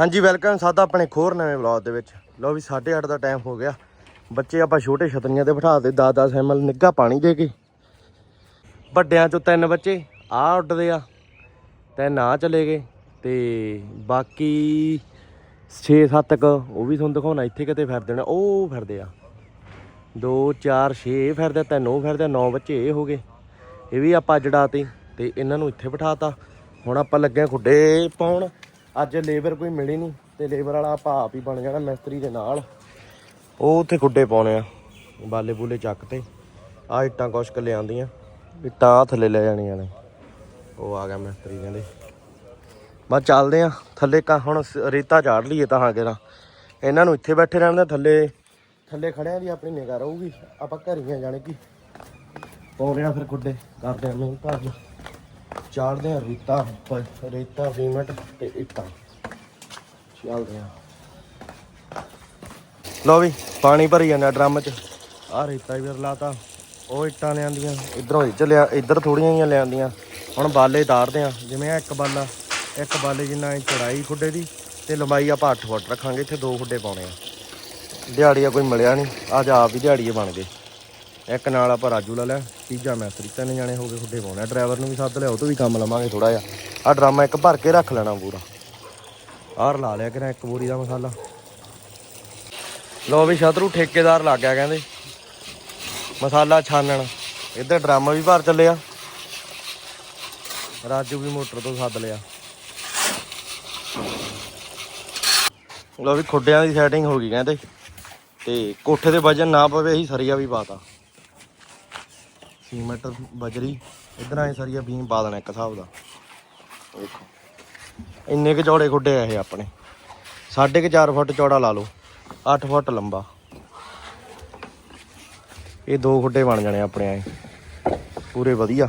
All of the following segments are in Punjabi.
ਹਾਂਜੀ ਵੈਲਕਮ ਸਾਦਾ ਆਪਣੇ ਖੋਰ ਨਵੇਂ ਵਲੌਗ ਦੇ ਵਿੱਚ। ਲੋ ਵੀ 8:30 ਦਾ ਟਾਈਮ ਹੋ ਗਿਆ। ਬੱਚੇ ਆਪਾਂ ਛੋਟੇ ਛਤਰੀਆਂ ਤੇ ਬਿਠਾ ਦੇ 10-10 ਐਮਐਲ ਨਿੱਘਾ ਪਾਣੀ ਦੇ ਕੇ। ਵੱਡਿਆਂ ਚੋਂ ਤਿੰਨ ਬੱਚੇ ਆ ਉੱਡਦੇ ਆ। ਤਿੰਨ ਆ ਚਲੇ ਗਏ ਤੇ ਬਾਕੀ 6-7 ਕ, ਉਹ ਵੀ ਤੁਹਾਨੂੰ ਦਿਖਾਉਣਾ, ਇੱਥੇ ਕਿਤੇ ਫਿਰਦੇ ਨੇ ਉਹ ਫਿਰਦੇ ਆ। 2 4 6 ਫਿਰਦੇ ਤਿੰਨ, ਉਹ ਫਿਰਦੇ ਨੌ ਬੱਚੇ, ਇਹ ਹੋ ਗਏ। ਇਹ ਵੀ ਆਪਾਂ ਜੜਾਤੇ ਤੇ ਇਹਨਾਂ ਨੂੰ ਇੱਥੇ ਬਿਠਾਤਾ। ਹੁਣ ਆਪਾਂ ਲੱਗੇ ਖੁੱਡੇ ਪਾਉਣ। ਅੱਜ ਲੇਬਰ ਕੋਈ ਮਿਲੀ ਨਹੀਂ ਤੇ ਲੇਬਰ ਵਾਲਾ ਆਪਾਂ ਆਪ ਹੀ ਬਣ ਜਾਣਾ ਮਿਸਤਰੀ ਦੇ ਨਾਲ। ਉਹ ਉੱਥੇ ਖੁੱਡੇ ਪਾਉਣੇ ਆ ਬਾਲੇ ਬੂਲੇ ਚੱਕ ਤੇ। ਆ ਇੱਟਾਂ ਕੁਛ ਕੁ ਲਿਆਂਦੀਆਂ ਇੱਟਾਂ ਆਹ ਥੱਲੇ ਲੈ ਜਾਣੀਆਂ ਨੇ। ਉਹ ਆ ਗਿਆ ਮਿਸਤਰੀ ਕਹਿੰਦੇ। ਬਸ ਚੱਲਦੇ ਆ ਥੱਲੇ ਕਾ ਹੁਣ ਸ- ਰੇਤਾ ਝਾੜ ਲਈਏ ਤਾਂ ਹਾਂ ਕਿਰਾ ਇਹਨਾਂ ਨੂੰ ਇੱਥੇ ਬੈਠੇ ਰਹਿਣ ਦੇ ਥੱਲੇ। ਥੱਲੇ ਖੜਿਆਂ ਦੀ ਆਪਣੀ ਨਿਗਾਹ ਰਹੂਗੀ ਆਪਾਂ ਘਰੀਆਂ ਜਾਣੇ ਕੀ। ਪਾਉਂਦੇ ਆ ਫਿਰ ਖੁੱਡੇ ਕਰਦੇ ਆ ਮਿਹਨਤ ਅੱਜ ਚਾੜਦੇ ਆ ਰੇਤਾ ਰੇਤਾ ਸੀਮੈਂਟ ਤੇ ਇੱਟਾਂ। ਚੱਲਦੇ ਆ ਲੋ ਵੀ, ਪਾਣੀ ਭਰੀ ਜਾਂਦਾ ਡਰਮ ਚ। ਆ ਰੇਤਾ ਵੀ ਰਲਾਤਾ ਉਹ ਇੱਟਾਂ ਲਿਆਂਦੀਆਂ। ਇਧਰੋਂ ਇਹ ਲਿਆ, ਇੱਧਰ ਥੋੜੀਆਂ ਜਿਹੀਆਂ ਲਿਆਂਦੀਆਂ। ਹੁਣ ਬਾਲੇ ਤਾਰਦੇ ਆ ਜਿਵੇਂ ਇੱਕ ਬਾਲਾ। ਇੱਕ ਬਾਲੇ ਜਿੰਨਾ ਚੜਾਈ ਖੁੱਡੇ ਦੀ, ਤੇ ਲੰਬਾਈ ਆਪਾਂ 8 ਫੁੱਟ ਰੱਖਾਂਗੇ, ਇੱਥੇ ਦੋ ਖੁੱਡੇ ਪਾਉਣੇ ਆ। ਦਿਹਾੜੀਆ ਕੋਈ ਮਿਲਿਆ ਨਹੀਂ। ਅੱਜ ਆਪ ਹੀ ਦਿਹਾੜੀਏ ਬਣ ਗਏ। ਇੱਕ ਨਾਲ ਆਪਾਂ ਰਾਜੂ ਲਾ ਲਿਆ ਤੀਜਾ ਮੈਸਤਰੀ ਤਿੰਨ ਜਾਣੇ ਹੋ ਗਏ ਖੁੱਡੇ ਪਾਉਣੇ ਡਰਾਈਵਰ ਨੂੰ ਵੀ ਸੱਦ ਲਿਆ ਉਹ ਤੋਂ ਵੀ ਕੰਮ ਲਵਾਂਗੇ ਥੋੜਾ ਜਿਹਾ। ਆ ਡਰਾਮਾ ਇੱਕ ਭਰ ਕੇ ਰੱਖ ਲੈਣਾ ਪੂਰਾ। ਆਹ ਲਾ ਲਿਆ ਕਿਰਾ ਇੱਕ ਬੋਰੀ ਦਾ ਮਸਾਲਾ। ਲੋ ਵੀ ਸ਼ਤਰੂ ਠੇਕੇਦਾਰ ਲੱਗ ਗਿਆ ਕਹਿੰਦੇ। ਮਸਾਲਾ ਛਾਨਣ। ਇੱਧਰ ਡਰਮ ਵੀ ਭਰ ਚੱਲਿਆ। ਰਾਜੂ ਵੀ ਮੋਟਰ ਤੋਂ ਸੱਦ ਲਿਆ। ਲੋ ਵੀ ਖੁੱਡਿਆਂ ਦੀ ਸੈਟਿੰਗ ਹੋ ਗਈ ਕਹਿੰਦੇ। ਤੇ ਕੋਠੇ ਦੇ ਵਜਨ ਨਾ ਪਵੇ, ਅਸੀਂ ਸਰੀਆ ਵੀ ਪਾਤਾ। ਸੀਮੈਂਟ ਬਜਰੀ। ਇਧਰ ਆਏ ਸਰੀਆ ਬੀਮ ਪਾ ਦੇਣਾ ਇੱਕ ਹਿਸਾਬ ਦਾ। ਦੇਖੋ। ਇੰਨੇ ਕੁ ਚੌੜੇ ਖੁੱਡੇ ਆ ਇਹ ਆਪਣੇ। ਸਾਢੇ ਕੁ 4 ਫੁੱਟ ਚੌੜਾ ਲਾ ਲਓ। 8 ਫੁੱਟ ਲੰਬਾ। ਇਹ ਦੋ ਖੁੱਡੇ ਬਣ ਜਾਣੇ ਆਪਣੇ ਆਏ। ਪੂਰੇ ਵਧੀਆ।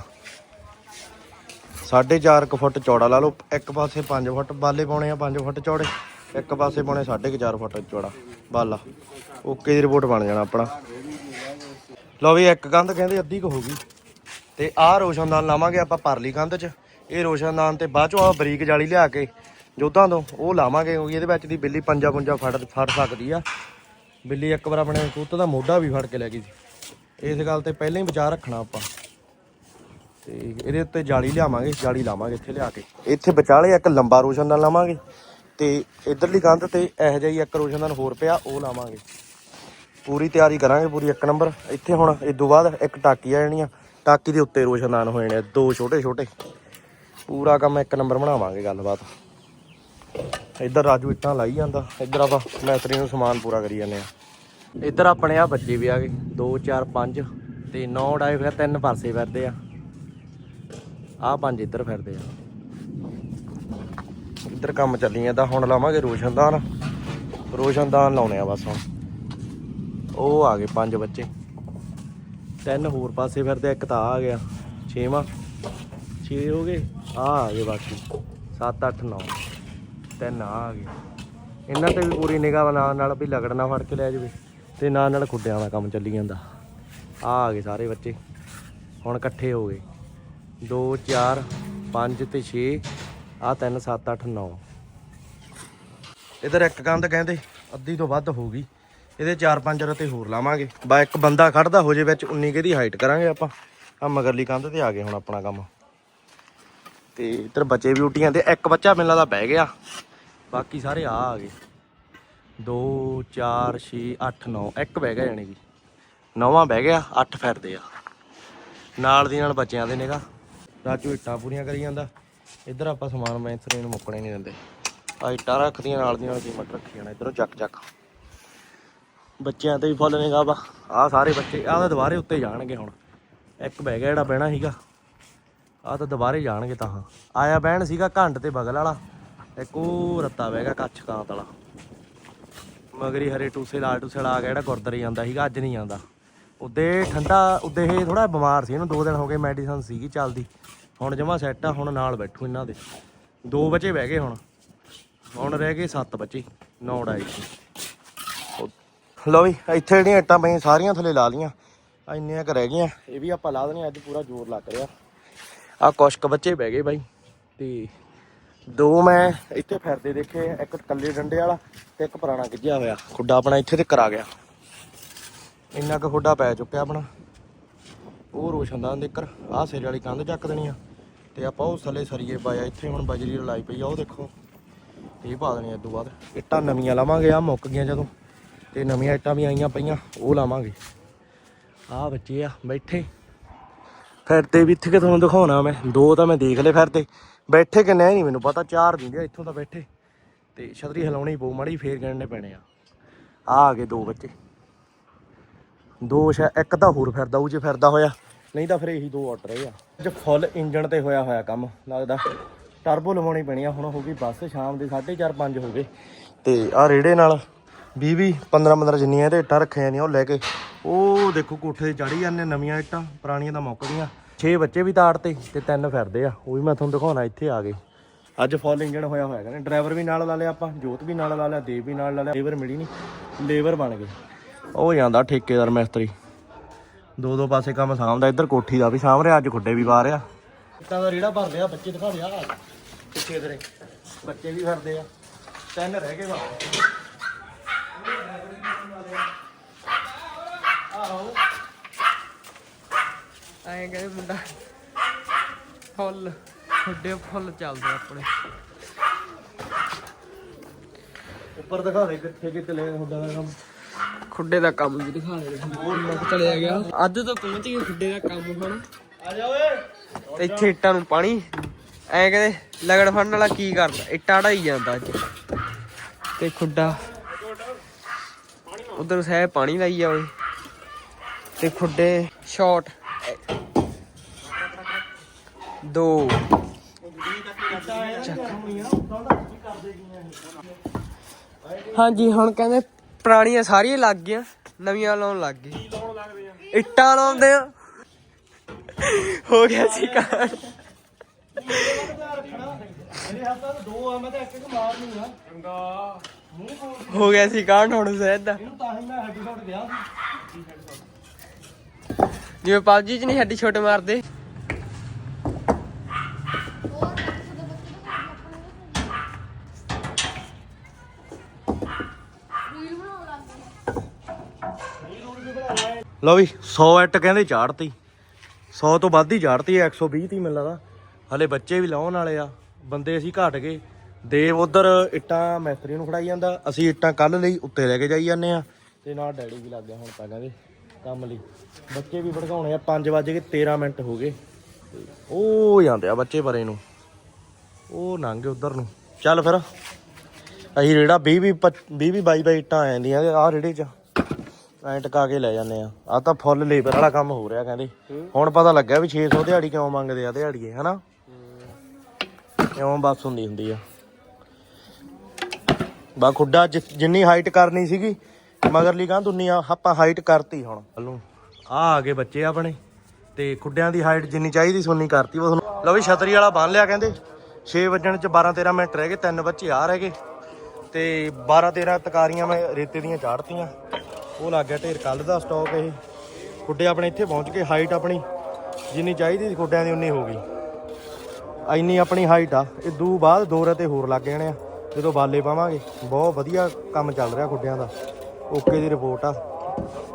ਸਾਢੇ 4 ਕੁ ਫੁੱਟ ਚੌੜਾ ਲਾ ਲਓ। ਇੱਕ ਪਾਸੇ 5 ਫੁੱਟ ਬਾਲੇ ਪਾਉਣੇ ਆ 5 ਫੁੱਟ ਚੌੜੇ। ਇੱਕ ਪਾਸੇ ਪਾਉਣੇ ਸਾਢੇ ਕੁ 4 ਫੁੱਟ ਚੌੜਾ ਬਾਲਾ। ਓਕੇ ਦੀ ਰਿਪੋਰਟ ਬਣ ਜਾਣਾ ਆਪਣਾ। ਲਓ ਵੀ ਇੱਕ ਕੰਧ ਕਹਿੰਦੇ ਅੱਧੀ ਕੁ ਹੋ ਗਈ। ਤੇ ਆਹ ਰੋਸ਼ਨਦਾਨ ਲਾਵਾਂਗੇ ਆਪਾਂ ਪਰਲੀ ਕੰਧ 'ਚ। ਇਹ ਰੋਸ਼ਨਦਾਨ ਤੇ ਬਾਅਦ ਚੋਂ ਆ ਬਰੀਕ ਜਾਲੀ ਲਿਆ ਕੇ ਜੋਧਾਂ ਤੋਂ ਉਹ ਲਾਵਾਂਗੇ ਕਿਉਂਕਿ ਇਹਦੇ ਵਿੱਚ ਦੀ ਬਿੱਲੀ ਪੰਜਾ ਪੁੰਜਾ ਫੜ ਫੜ ਸਕਦੀ ਆ। ਬਿੱਲੀ ਇੱਕ ਵਾਰ ਆਪਣੇ ਕੁੱਤ ਦਾ ਮੋਢਾ ਵੀ ਫੜ ਕੇ ਲੈ ਗਈ ਸੀ। ਇਸ ਗੱਲ ਤੇ ਪਹਿਲਾਂ ਹੀ ਵਿਚਾਰ ਰੱਖਣਾ ਆਪਾਂ। ਤੇ ਇਹਦੇ ਉੱਤੇ ਜਾਲੀ ਲਿਆਵਾਂਗੇ, ਜਾਲੀ ਲਾਵਾਂਗੇ ਇੱਥੇ ਲਿਆ ਕੇ। ਇੱਥੇ ਵਿਚਾਲੇ ਇੱਕ ਲੰਬਾ ਰੋਸ਼ਨਦਾਨ ਲਾਵਾਂਗੇ ਤੇ ਇਧਰਲੀ ਕੰਧ ਤੇ ਇਹੋ ਜਿਹਾ ਹੀ ਇੱਕ ਰੋਸ਼ਨਦਾਨ ਹੋਰ ਪਿਆ, ਉਹ ਲਾਵਾਂਗੇ। ਪੂਰੀ ਤਿਆਰੀ ਕਰਾਂਗੇ, ਪੂਰੀ ਇੱਕ ਨੰਬਰ। ਇੱਥੇ ਹੁਣ ਇਸ ਤੋਂ ਬਾਅਦ ਇੱਕ ਟਾਕੀ ਆ ਜਾਣੀ ਆ। ਟਾਕੀ ਦੇ ਉੱਤੇ ਰੋਸ਼ਨਦਾਨ ਹੋ ਜਾਣੇ ਦੋ ਛੋਟੇ ਛੋਟੇ। ਪੂਰਾ ਕੰਮ ਇੱਕ ਨੰਬਰ ਬਣਾਵਾਂਗੇ ਗੱਲਬਾਤ। ਇੱਧਰ ਰਾਜੂ ਇੱਟਾਂ ਲਾਈ ਜਾਂਦਾ। ਇੱਧਰ ਆਪਾਂ ਮੈਸਤਰੀ ਨੂੰ ਸਮਾਨ ਪੂਰਾ ਕਰੀ ਜਾਂਦੇ ਆ। ਇੱਧਰ ਆਪਣੇ ਆ ਬੱਚੇ ਵੀ ਆ ਗਏ। 2 4 5 ਤੇ 9 ਡਾਈ ਫਿਰ ਤਿੰਨ ਪਾਸੇ ਫਿਰਦੇ ਆ। ਆ ਪੰਜ ਇੱਧਰ ਫਿਰਦੇ ਆ। ਇੱਧਰ ਕੰਮ ਚੱਲੀ ਜਾਂਦਾ। ਹੁਣ ਲਾਵਾਂਗੇ ਰੋਸ਼ਨਦਾਨ ਰੋਸ਼ਨਦਾਨ ਲਾਉਣੇ ਆ ਬਸ ਹੁਣ। ਉਹ ਆ ਗਏ ਪੰਜ ਬੱਚੇ। ਤਿੰਨ ਹੋਰ ਪਾਸੇ ਫਿਰਦੇ, ਇੱਕ ਤਾਂ ਆ ਗਿਆ, ਛੇਵਾਂ। ਛੇ ਹੋ ਗਏ, ਆ ਆ ਗਏ ਬਾਕੀ। 7 8 9 ਤਿੰਨ ਆਹ ਆ ਗਏ। ਇਹਨਾਂ ਤੇ ਵੀ ਪੂਰੀ ਨਿਗਾਹ ਨਾਲ ਨਾਲ ਵੀ ਲਗੜਨਾ ਫੜ ਕੇ ਲੈ ਜਾਵੇ ਤੇ ਨਾਲ ਨਾਲ ਖੁੱਡਿਆਂ ਦਾ ਕੰਮ ਚੱਲੀ ਜਾਂਦਾ। ਆ ਆ ਗਏ ਸਾਰੇ ਬੱਚੇ। ਹੁਣ ਇਕੱਠੇ ਹੋ ਗਏ। 2 4 5 ਤੇ 6 ਆ 3 7 8 9 ਇਧਰ ਇੱਕ ਕੰਧ ਕਹਿੰਦੇ, ਅੱਧੀ ਤੋਂ ਵੱਧ ਹੋ ਗਈ। ਇਹਦੇ 4-5 ਰਤੇ ਹੋਰ ਲਾਵਾਂਗੇ। ਬਾ ਇੱਕ ਬੰਦਾ ਖੜਦਾ, ਹੋ ਜੇ ਵਿੱਚ 19 ਕੇ ਦੀ ਹਾਈਟ ਕਰਾਂਗੇ ਆਪਾਂ। ਆ ਮਗਰਲੀ ਕੰਧ ਤੇ ਆ ਗਏ ਹੁਣ ਆਪਣਾ ਕੰਮ। ਤੇ ਇਧਰ ਬੱਚੇ ਵੀ ਉਟੀਆਂ ਤੇ ਇੱਕ ਬੱਚਾ ਮੈਨੂੰ ਲੱਗਦਾ ਬਹਿ ਗਿਆ। ਬਾਕੀ ਸਾਰੇ ਆ ਆ ਗਏ। 2 4 6 8 9 ਇੱਕ ਬਹਿ ਗਿਆ ਜਾਣੀ ਕਿ। ਨੌਵਾਂ ਬਹਿ ਗਿਆ 8 ਫਿਰਦੇ ਆ। ਨਾਲ ਦੀ ਨਾਲ ਬੱਚਿਆਂ ਦੇ ਨੇਗਾ ਰਾਜੂ ਇੱਟਾਂ ਪੂਰੀਆਂ ਕਰੀ ਜਾਂਦਾ। ਇੱਧਰ ਆਪਾਂ ਸਮਾਨ ਮੈਂਸਰੇ ਨੂੰ ਮੁੱਕਣੇ ਨਹੀਂ ਦਿੰਦੇ। ਆ ਇੱਟਾਂ ਰੱਖਦੀਆਂ ਨਾਲ ਦੀ ਨਾਲ ਕੀਮਤ ਰੱਖੀ ਜਾਣਾ। ਇੱਧਰੋਂ ਚੱਕ ਚੱਕ ਬੱਚਿਆਂ ਤੇ ਵੀ ਫੁੱਲ ਨੇਗਾ ਵਾ ਆ ਸਾਰੇ ਬੱਚੇ, ਆਹ ਤਾਂ ਦੁਬਾਰੇ ਉੱਤੇ ਜਾਣਗੇ ਹੁਣ। ਇੱਕ ਬਹਿ ਗਿਆ ਜਿਹੜਾ ਬਹਿਣਾ ਸੀਗਾ। ਆ ਤਾਂ ਦੁਬਾਰੇ ਜਾਣਗੇ ਤਾਂ ਹਾਂ। ਆਇਆ ਬਹਿਣ ਸੀਗਾ ਘੰਟ ਤੇ ਬਗਲ ਵਾਲਾ। ਇੱਕ ਉਹ ਰੱਤਾ ਬਹਿ ਗਿਆ ਕੱਛ ਕਾਂਤ ਵਾਲਾ। ਮਗਰੀ ਹਰੇ ਟੂਸੇ, ਲਾਲ ਟੂਸੇ ਲਾ ਆ ਗਿਆ ਜਿਹੜਾ ਗੁਰਦਾਰੇ ਜਾਂਦਾ ਸੀਗਾ, ਅੱਜ ਨਹੀਂ ਜਾਂਦਾ। ਉਦੇ ਠੰਡਾ, ਉਦੇ ਇਹ ਥੋੜਾ ਬਿਮਾਰ ਸੀ ਇਹਨੂੰ। ਦੋ ਦਿਨ ਹੋ ਗਏ ਮੈਡੀਸਨ ਸੀਗੀ ਚੱਲਦੀ। ਹੁਣ ਜਮਾ ਸੈੱਟ ਆ, ਹੁਣ ਨਾਲ ਬੈਠੂ ਇਹਨਾਂ ਦੇ। ਦੋ ਬੱਚੇ ਬਹਿ ਗਏ ਹੁਣ। ਹੁਣ ਰਹਿ ਗਏ 7 ਬੱਚੇ 9 ਡਾਈ ਲਓ ਵੀ ਇੱਥੇ ਜਿਹੜੀਆਂ ਇੱਟਾਂ ਪਈਆਂ ਸਾਰੀਆਂ ਥੱਲੇ ਲਾ ਲੀਆਂ ਆ ਇੰਨੀਆਂ ਕੁ ਰਹਿ ਗਈਆਂ। ਇਹ ਵੀ ਆਪਾਂ ਲਾ ਦੇਣੀਆਂ ਅੱਜ ਪੂਰਾ ਜ਼ੋਰ ਲੱਗ ਰਿਹਾ। ਆ ਕੁਛ ਕੁ ਬੱਚੇ ਬਹਿ ਗਏ ਬਾਈ। ਤੇ ਦੋ ਮੈਂ ਇੱਥੇ ਫਿਰਦੇ ਦੇਖੇ ਇੱਕ ਕੱਲੇ ਡੰਡੇ ਵਾਲਾ ਤੇ ਇੱਕ ਪੁਰਾਣਾ ਗਿੱਜਿਆ ਹੋਇਆ। ਖੁੱਡਾ ਆਪਣਾ ਇੱਥੇ ਤੇ ਕਰਾ ਗਿਆ। ਇੰਨਾ ਕੁ ਖੁੱਡਾ ਪੈ ਚੁੱਕਿਆ ਆਪਣਾ। ਉਹ ਰੋਸ਼ਨ ਦਾ ਨਿੱਕਰ ਆਹ ਸਿਰ ਵਾਲੀ ਕੰਧ ਚੱਕ ਦੇਣੀ ਆ। ਤੇ ਆਪਾਂ ਉਹ ਥੱਲੇ ਸਰੀਏ ਪਾਇਆ ਇੱਥੇ ਹੁਣ ਬਜਰੀ ਲਾਈ ਪਈ ਆ ਉਹ ਦੇਖੋ। ਇਹ ਪਾ ਦੇਣੀ ਇਸ ਤੋਂ ਬਾਅਦ। ਇੱਟਾਂ ਨਵੀਆਂ ਲਾਵਾਂਗੇ ਆ ਮੁੱਕ ਗਈਆਂ ਜਦੋਂ। ਤੇ ਨਵੀਆਂ ਇੱਟਾਂ ਵੀ ਆਈਆਂ ਪਈਆਂ, ਉਹ ਲਾਵਾਂਗੇ। ਆਹ ਬੱਚੇ ਆ, ਬੈਠੇ। ਫਿਰਦੇ ਵੀ ਇੱਥੇ ਕਿ ਤੁਹਾਨੂੰ ਦਿਖਾਉਣਾ ਮੈਂ, ਦੋ ਤਾਂ ਮੈਂ ਦੇਖ ਲਏ ਫਿਰਦੇ ਬੈਠੇ ਕਿ ਨਹੀਂ, ਮੈਨੂੰ ਪਤਾ, ਚਾਰ ਦਿੰਦੇ ਇੱਥੋਂ ਤਾਂ ਬੈਠੇ। ਤੇ ਛਤਰੀ ਹਿਲਾਉਣੀ ਪਊ, ਮੜੀ ਫੇਰ ਗਣਨੇ ਪੈਣੇ ਆ। ਆ ਆ ਗਏ ਦੋ ਬੱਚੇ। ਦੋ ਸ਼ਾ, ਇੱਕ ਤਾਂ ਹੋਰ ਫਿਰਦਾ, ਉਹ ਜੇ ਫਿਰਦਾ ਹੋਇਆ। ਨਹੀਂ ਤਾਂ ਫਿਰ ਇਹੀ ਦੋ ਆਰਡਰ ਰਹੇ ਆ। ਅੱਜ ਫੁੱਲ ਇੰਜਣ ਤੇ ਹੋਇਆ ਹੋਇਆ ਕੰਮ, ਲੱਗਦਾ। ਟਰਬੋ ਲਵਾਉਣੀ ਪੈਣੀ ਆ, ਹੁਣ ਹੋ ਗਈ ਬੱਸ, ਸ਼ਾਮ ਦੇ 4:30 5 ਹੋ ਗਏ। ਤੇ ਆ ਰੇੜੇ ਨਾਲ 20 20 15 15 ਜਿੰਨੀਆਂ ਇਹਦੇ ਇੱਟਾਂ ਰੱਖੀਆਂ ਨੇ, ਉਹ ਲੈ ਕੇ। ਉਹ ਦੇਖੋ, ਕੋਠੇ ਤੇ ਚੜੀ ਜਾਂਦੇ ਨਵੀਆਂ ਇੱਟਾਂ, ਪੁਰਾਣੀਆਂ ਤਾਂ ਮੁੱਕ ਗਈਆਂ। 6 ਬੱਚੇ ਵੀ ਤਾੜਤੇ ਤੇ ਤਿੰਨ ਫਿਰਦੇ ਆ। ਉਹ ਵੀ ਮੈਂ ਤੁਹਾਨੂੰ ਦਿਖਾਉਣਾ, ਇੱਥੇ ਆ ਗਏ। ਅੱਜ ਫੁੱਲ ਇੰਜਣ ਹੋਇਆ ਹੋਇਆ, ਕਹਿੰਦੇ ਡਰਾਈਵਰ ਵੀ ਨਾਲ ਲਾ ਲਿਆ ਆਪਾਂ, ਜੋਤ ਵੀ ਨਾਲ ਲਾ ਲਿਆ, ਦੇਵ ਵੀ ਨਾਲ ਲਾ ਲਿਆ, ਲੇਬਰ ਮਿਲੀ ਨਹੀਂ, ਲੇਬਰ ਬਣ ਗਏ। ਉਹ ਜਾਂਦਾ ਠੇਕੇਦਾਰ ਮਿਸਤਰੀ। ਦੋ ਦੋ ਪਾਸੇ ਕੰਮ ਸਾਂਭਦਾ, ਇੱਧਰ ਕੋਠੀ ਦਾ ਵੀ ਸਾਂਭ ਰਿਹਾ, ਅੱਜ ਖੁੱਡੇ ਵੀ ਪਾ ਰਿਹਾ। ਇੱਟਾਂ ਦਾ ਰੇੜਾ ਭਰ ਲਿਆ, ਬੱਚੇ ਦਿਖਾ ਲਿਆ। ਪਿੱਛੇ ਇਧਰੇ ਬੱਚੇ ਵੀ ਫਿਰਦੇ ਆ। ਤਿੰਨ ਰਹਿ ਗਏ ਬਸ ਆਹੋ ਐਂ ਕਹਿੰਦੇ ਮੁੰਡਾ। ਫੁੱਲ ਵੱਡੇ ਫੁੱਲ ਚੱਲਦੇ ਆਪਣੇ। ਉੱਪਰ ਦਿਖਾ ਦੇ ਕਿੱਥੇ ਕਿੱਥੇ ਲੈ ਹੁੰਦਾ ਦਾ ਕੰਮ। ਖੁੱਡੇ ਦਾ ਕੰਮ ਵੀ ਦਿਖਾ ਦੇ। ਮੈਂ ਚਲਿਆ ਗਿਆ। ਅੱਜ ਤਾਂ ਪਹੁੰਚ ਗਏ ਖੁੱਡੇ ਦਾ ਕੰਮ ਹੁਣ। ਆ ਜਾ ਓਏ। ਤੇ ਇੱਥੇ ਇੱਟਾਂ ਨੂੰ ਪਾਣੀ। ਐਂ ਕਹਿੰਦੇ ਲਗੜ ਫੜਨ ਵਾਲਾ ਕੀ ਕਰਦਾ? ਇੱਟਾਂ ਢਾਈ ਜਾਂਦਾ ਅੱਜ। ਤੇ ਖੁੱਡਾ। ਉਧਰ ਸਹਿ ਪਾਣੀ ਲਾਈ ਜਾਵੇ ਤੇ ਖੁੱਡੇ ਸ਼ਾਟ। ਦੋ। ਹਾਂਜੀ, ਹੁਣ ਕਹਿੰਦੇ ਪੁਰਾਣੀਆਂ ਸਾਰੀਆਂ ਲੱਗ ਗਈਆਂ, ਨਵੀਆਂ ਲਾਉਣ ਲੱਗ ਗਏ। ਇੱਟਾਂ ਲਾਉਂਦੇ ਆ। ਹੋ ਗਿਆ ਸੀ ਕਾਰ ਹੋ ਗਿਆ ਸੀ ਕਾਂਡ ਹੁਣ ਸਹਿਦ ਦਾ ਇਹਨੂੰ ਤਾਂ ਹੀ ਮੈਂ ਹੈਡ ਸ਼ਾਟ ਗਿਆ ਸੀ ਜਿਵੇਂ ਪਬਜੀ ਚ ਨਹੀਂ ਹੱਡੀ ਛੋਟੇ ਮਾਰਦੇ। ਲਓ ਵੀ 100 ਐਟ ਕਹਿੰਦੇ ਚਾੜਤੀ। 100 ਤੋਂ ਵੱਧ ਹੀ ਚਾੜਤੀ 120 ਤੀ ਮੈਨੂੰ ਲੱਗਦਾ। ਹਲੇ ਬੱਚੇ ਵੀ ਲਾਉਣ ਵਾਲੇ ਆ, ਬੰਦੇ ਅਸੀਂ ਘਟ ਗਏ। ਦੇਵ ਉਧਰ ਇੱਟਾਂ ਮੈਸਤਰੀ ਨੂੰ ਖੜਾਈ ਜਾਂਦਾ, ਅਸੀਂ ਇੱਟਾਂ ਕੱਲ ਲਈ ਉੱਤੇ ਲੈ ਕੇ ਜਾਈ ਜਾਂਦੇ ਆ। ਤੇ ਨਾਲ ਡੈਡੀ ਵੀ ਲੱਗ ਗਿਆ ਹੁਣ ਤਾਂ ਕਹਿੰਦੇ। ਕੰਮ ਲਈ। ਬੱਚੇ ਵੀ ਭੜਕਾਉਣੇ ਆ 5 ਵਜੇ ਕੇ 13 ਮਿੰਟ ਹੋ ਗਏ। ਉਹ ਜਾਂਦੇ ਆ ਬੱਚੇ ਪਰੇ ਨੂੰ। ਉਹ ਲੰਘ ਉਧਰ ਨੂੰ। ਚੱਲ ਫਿਰ, ਅਸੀਂ ਰੇੜਾ 20 20 20 22 22 ਇੱਟਾਂ ਆ ਜਾਂਦੀਆਂ ਆ ਰੇੜੇ 'ਚ। ਐਂ ਟਕਾ ਕੇ ਲੈ ਜਾਂਦੇ ਆ। ਆ ਤਾਂ ਫੁੱਲ ਲੇਬਰ ਵਾਲਾ ਕੰਮ ਹੋ ਰਿਹਾ ਕਹਿੰਦੇ। ਹੁਣ ਪਤਾ ਲੱਗਿਆ ਵੀ 600 ਦਿਹਾੜੀ ਕਿਉਂ ਮੰਗਦੇ ਆ ਦਿਹਾੜੀਏ, ਹਨਾ? ਕਿਉਂ ਬਸ ਹੁੰਦੀ ਹੁੰਦੀ ਆ। ਬਾ ਖੁੱਡਾ ਜਿੰਨੀ ਹਾਈਟ ਕਰਨੀ ਸੀਗੀ ਮਗਰਲੀ ਗਾਂ ਦੁਨੀ ਆ ਆਪਾਂ ਹਾਈਟ ਕਰਤੀ ਹੁਣ। ਹਲੂ ਆ ਆ ਗਏ ਬੱਚੇ ਆਪਣੇ, ਤੇ ਖੁੱਡਿਆਂ ਦੀ ਹਾਈਟ ਜਿੰਨੀ ਚਾਹੀਦੀ ਸੋਨੀ ਕਰਤੀ ਉਹ ਤੁਹਾਨੂੰ ਲਓ ਵੀ ਛਤਰੀ ਵਾਲਾ ਬੰਨ ਲਿਆ ਕਹਿੰਦੇ 6 ਵਜਣ ਚ 12 13 ਮਿੰਟ ਰਹਿ ਗਏ, ਤਿੰਨ ਬੱਚੇ ਆ ਰਹਿ ਗਏ, ਤੇ 12 13 ਤਕਾਰੀਆਂ ਮੈਂ ਰੇਤੇ ਦੀਆਂ ਚਾੜਤੀਆਂ। ਉਹ ਲੱਗ ਗਿਆ ਢੇਰ ਕੱਲ ਦਾ ਸਟਾਕ ਇਹ। ਖੁੱਡੇ ਆਪਣੇ ਇੱਥੇ ਪਹੁੰਚ ਕੇ ਹਾਈਟ ਆਪਣੀ ਜਿੰਨੀ ਚਾਹੀਦੀ ਸੀ ਖੁੱਡਿਆਂ ਦੀ ਉਨੀ ਹੋ ਗਈ। ਇੰਨੀ ਆਪਣੀ ਹਾਈਟ ਆ, ਇਹ ਦੂ ਬਾਅਦ ਦੋ ਰਤੇ ਹੋਰ ਲੱਗ ਜਾਣੇ ਆ, ਜਦੋਂ ਬਾਲੇ ਪਾਵਾਂਗੇ। ਬਹੁਤ ਵਧੀਆ ਕੰਮ ਚੱਲ ਰਿਹਾ ਖੁੱਡਿਆਂ ਦਾ। ਓਕੇ ਦੀ ਰਿਪੋਰਟ ਆ।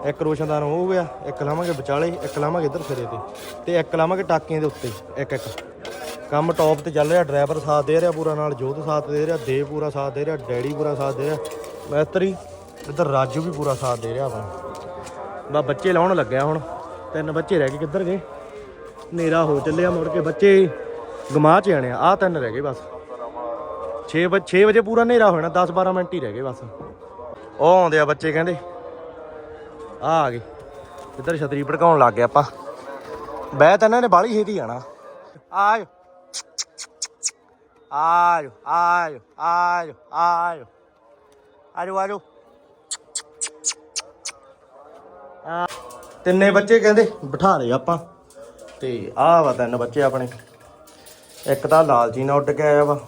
ਇੱਕ ਰੋਸ਼ਨਦਾਨ ਹੋ ਗਿਆ ਇੱਕ ਲਾਵਾਂਗੇ ਵਿਚਾਲੇ, ਇੱਕ ਲਾਵਾਂਗੇ ਇੱਧਰ ਸਿਰੇ ਤੇ। ਤੇ ਇੱਕ ਲਾਵਾਂਗੇ ਟਾਕੀਆਂ ਦੇ ਉੱਤੇ, ਇੱਕ ਇੱਕ। ਕੰਮ ਟੌਪ ਤੇ ਚੱਲ ਰਿਹਾ ਡਰਾਈਵਰ ਸਾਥ ਦੇ ਰਿਹਾ ਪੂਰਾ ਨਾਲ, ਜੋਤ ਸਾਥ ਦੇ ਰਿਹਾ, ਦੇਵ ਪੂਰਾ ਸਾਥ ਦੇ ਰਿਹਾ, ਡੈਡੀ ਪੂਰਾ ਸਾਥ ਦੇ ਰਿਹਾ। ਮੈਸਤਰੀ, ਇੱਧਰ ਰਾਜੂ ਵੀ ਪੂਰਾ ਸਾਥ ਦੇ ਰਿਹਾ ਆਪਣਾ। ਬਾ ਬੱਚੇ ਲਾਉਣ ਲੱਗਿਆ ਹੁਣ। ਤਿੰਨ ਬੱਚੇ ਰਹਿ ਗਏ ਕਿੱਧਰ ਗਏ? ਹਨੇਰਾ ਹੋ ਚੱਲਿਆ ਮੁੜ ਕੇ, ਬੱਚੇ ਗਮਾ ਚ ਆਣੇ ਆ। ਆਹ ਤਿੰਨ ਰਹਿ ਗਏ ਬਸ। 6 ਵਜੇ 6 ਵਜੇ ਪੂਰਾ ਹਨੇਰਾ ਹੋਣਾ 10 12 ਮਿੰਟ ਹੀ ਰਹਿ ਗਏ ਬਸ। ਉਹ ਆਉਂਦੇ ਆ ਬੱਚੇ ਕਹਿੰਦੇ। ਆ ਆ ਗਏ। ਇੱਧਰ ਛਤਰੀ ਭੜਕਾਉਣ ਲੱਗ ਗਏ ਆਪਾਂ। ਬਹਿ ਤਾਂ ਇਹਨਾਂ ਨੇ ਬਾਲੀ ਛੇਤੀ ਆਣਾ ਆਜੋ। ਆਜੋ ਆਜੋ ਆਜੋ ਆਜੋ। ਆਜੋ ਆਜੋ। ਤਿੰਨੇ ਬੱਚੇ ਕਹਿੰਦੇ ਬਿਠਾ ਲਏ ਆਪਾਂ। ਤੇ ਆਹ ਵਾ ਤਿੰਨ ਬੱਚੇ ਆਪਣੇ। ਇੱਕ ਤਾਂ ਲਾਲਚੀ ਨਾਲ ਉੱਡ ਕੇ ਆਇਆ ਵਾ।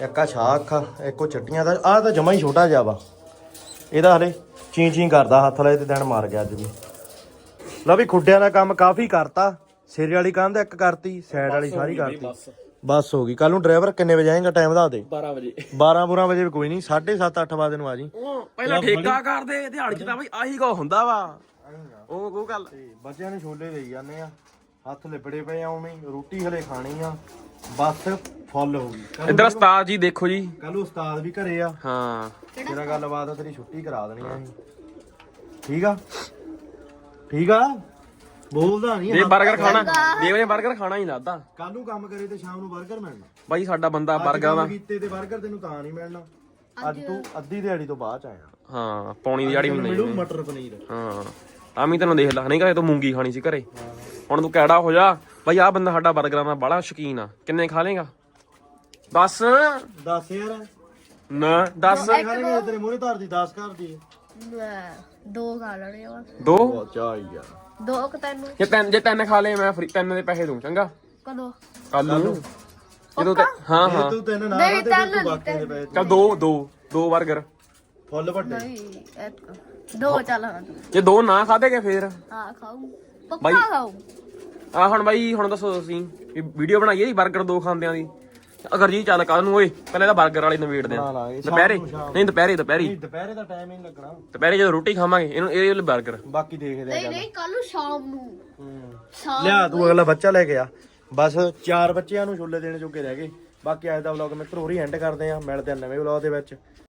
ਇੱਕ ਆ ਛਾਹ ਅੱਖਾਂ, ਇੱਕ ਛੱਟੀਆਂ ਦਾ। ਆਹ ਤਾਂ ਜਮਾ ਹੀ ਛੋਟਾ ਜਿਹਾ ਵਾ। ਇਹਦਾ ਹਲੇ ਚੀਂ ਚੀਂ ਕਰਦਾ ਹੱਥ ਲਾਏ ਤੇ ਦਿਨ ਮਾਰ ਗਿਆ ਅੱਜ ਵੀ। ਲਓ ਵੀ ਖੁੱਡਿਆਂ ਦਾ ਕੰਮ ਕਾਫੀ ਕਰਤਾ ਸਿਰ ਵਾਲੀ ਕੰਧ ਇੱਕ ਕਰਤੀ ਸਾਈਡ ਵਾਲੀ ਸਾਰੀ ਕਰਤੀ। ਬਸ। ਹੋ ਗਈ। ਕੱਲ ਨੂੰ ਡਰਾਈਵਰ ਕਿੰਨੇ ਵਜੇ ਆਏਗਾ ਟਾਈਮ ਦੱਸ ਦੇ। 12 ਵਜੇ। 12 ਬੁਰਾ ਵਜੇ ਵੀ ਕੋਈ ਨਹੀਂ 7:30 8 ਵਜੇ ਨੂੰ ਆ ਜੀ। ਉਹ ਪਹਿਲਾਂ ਠੇਕਾ ਕਰਦੇ ਦਿਹਾੜੀ ਚ ਤਾਂ ਬਈ ਆਹੀ ਕੋ ਹੁੰਦਾ ਵਾ। ਉਹ ਉਹ ਗੱਲ। ਬੱਚਿਆਂ ਨੂੰ ਛੋਲੇ ਦੇਈ ਜਾਂਦੇ ਆ। ਹੱਥ ਲਿਬੜੇ ਪਏ ਆ ਰੋਟੀ ਹਲੇ ਖਾਣੀ ਆ ਬਸ ਫੁੱਲ ਹੋ ਗਈ। ਇਧਰ ਉਸਤਾਦ ਜੀ ਦੇਖੋ ਜੀ। ਕੱਲ ਉਸਤਾਦ ਵੀ ਘਰੇ ਆ। ਹਾਂ। ਤੇਰਾ ਗੱਲਬਾਤ ਆ ਤੇਰੀ ਛੁੱਟੀ ਕਰਾ ਦੇਣੀ ਆ ਠੀਕ ਆ? ਠੀਕ ਆ? ਬੋਲਦਾ ਨਹੀਂ ਇਹ 버ਗਰ ਖਾਣਾ ਦੇਵ ਨੇ 버ਗਰ ਖਾਣਾ ਹੀ ਲੱਗਦਾ ਕੱਲ ਨੂੰ ਕੰਮ ਕਰੇ ਤੇ ਸ਼ਾਮ ਨੂੰ 버ਗਰ ਮਿਲਣਾ। ਬਾਈ ਸਾਡਾ ਬੰਦਾ ਅੱਜ 버ਗਰ ਦਾ। ਕੀਤੇ ਤੇ 버ਗਰ ਤੈਨੂੰ ਤਾਂ ਨਹੀਂ ਮਿਲਣਾ। ਅੱਜ ਤੂੰ ਅੱਧੀ ਦਿਹਾੜੀ ਤੋਂ ਬਾਅਦ ਆਇਆ। ਹਾਂ ਪੌਣੀ ਦੀ ਵੀ ਨਹੀਂ ਮਟਰ ਪਨੀਰ। ਹਾਂ। ਆਮੀ ਤੈਨੂੰ ਦੇਖ ਲਾ ਨਹੀਂ ਕਹੇ ਤੂੰ ਮੂੰਗੀ ਖਾਣੀ ਸੀ ਘਰੇ। ਹੁਣ ਤੂੰ ਕਿਹੜਾ ਹੋ ਜਾ। ਬਾਈ ਆ ਬੰਦਾ ਸਾਡਾ 버ਗਰਾਂ ਦਾ ਬੜਾ ਸ਼ੌਕੀਨ ਆ। ਕਿੰਨੇ ਖਾ ਲੇਗਾ ਦੱਸ। ਦੱਸ ਯਾਰ। ਨਾ ਦੱਸ। ਖਾਣੇ ਤੇਰੇ ਮੂਹਰੇ ਧਰ ਦੀ 10 ਘਰ ਦੀ। ਲੈ, ਦੋ ਖਾ ਲੈਣੇ ਆ। ਦੋ? ਚਾਹ ਯਾਰ ਦੋ ਕ ਤੈਨੂੰ। ਜੇ ਤਿੰਨ ਜੇ ਤਿੰਨ ਖਾ ਲਏ ਮੈਂ ਫਰੀ ਤਿੰਨ ਦੇ ਪੈਸੇ ਦੂੰ ਚੰਗਾ? ਕਦੋਂ? ਕੱਲ ਨੂੰ। ਜਦੋਂ ਤੇ ਹਾਂ ਜੇ ਹਾਂ। ਤੂੰ ਤਿੰਨ ਨਾ ਨਹੀਂ, ਖਾ ਤੇ ਤਿੰਨ ਤੂੰ ਨਹੀਂ, ਬਾਕੀ ਦੇ ਪੈਸੇ ਚੱਲ ਦੋ ਦੋ ਦੋ 버ਗਰ ਫੁੱਲ ਵੱਡੇ। ਨਹੀਂ ਇੱਕ। ਦੋ ਚੱਲ ਜੇ ਦੋ ਨਾ ਖਾਦੇ ਫੇਰ? ਹਾਂ ਖਾਉ ਪੱਕਾ ਖਾਉ ਆ ਹੁਣ ਬਾਈ ਹੁਣ ਦੱਸੋ ਤੁਸੀਂ ਵੀ ਵੀਡੀਓ ਬਣਾਈਏ ਜੀ 버ਗਰ ਦੋ ਖਾਂਦਿਆਂ ਦੀ? ਅਗਰ ਜੀ ਚੱਲ ਕੱਲ ਨੂੰ ਓਏ ਪਹਿਲਾਂ ਤਾਂ 버ਗਰ ਵਾਲੇ ਨਵੇੜਦੇ ਆ। ਬਣਾ ਦੁਪਹਿਰੇ। ਨਹੀਂ ਦੁਪਹਿਰੇ ਦੁਪਹਿਰੇ। ਦੁਪਹਿਰੇ ਦਾ ਟਾਈਮ ਹੀ ਨੀ ਲੱਗਣਾ। ਦੁਪਹਿਰੇ ਜਦੋਂ ਰੋਟੀ ਖਾਵਾਂਗੇ ਇਹਨੂੰ ਇਹ 버ਗਰ ਬਾਕੀ ਦੇਖਦੇ ਨਹੀਂ ਨਹੀਂ ਕੱਲ ਨੂੰ ਸ਼ਾਮ ਨੂੰ। ਹੂੰ। ਲਿਆ ਤੂੰ ਅਗਲਾ ਬੱਚਾ ਲੈ ਕੇ ਆ। ਬਸ ਚਾਰ ਬੱਚਿਆਂ ਨੂੰ ਛੋਲੇ ਦੇਣ ਜੋਗੇ ਰਹਿ ਗਏ। ਬਾਕੀ ਅੱਜ ਦਾ ਵਲੌਗ ਮਿੱਤਰ ਹੋਰੀ ਐਂਡ ਕਰਦੇ ਆ। ਮਿਲਦੇ ਆ ਨਵੇਂ ਵਲੌਗ ਦੇ ਵਿੱਚ।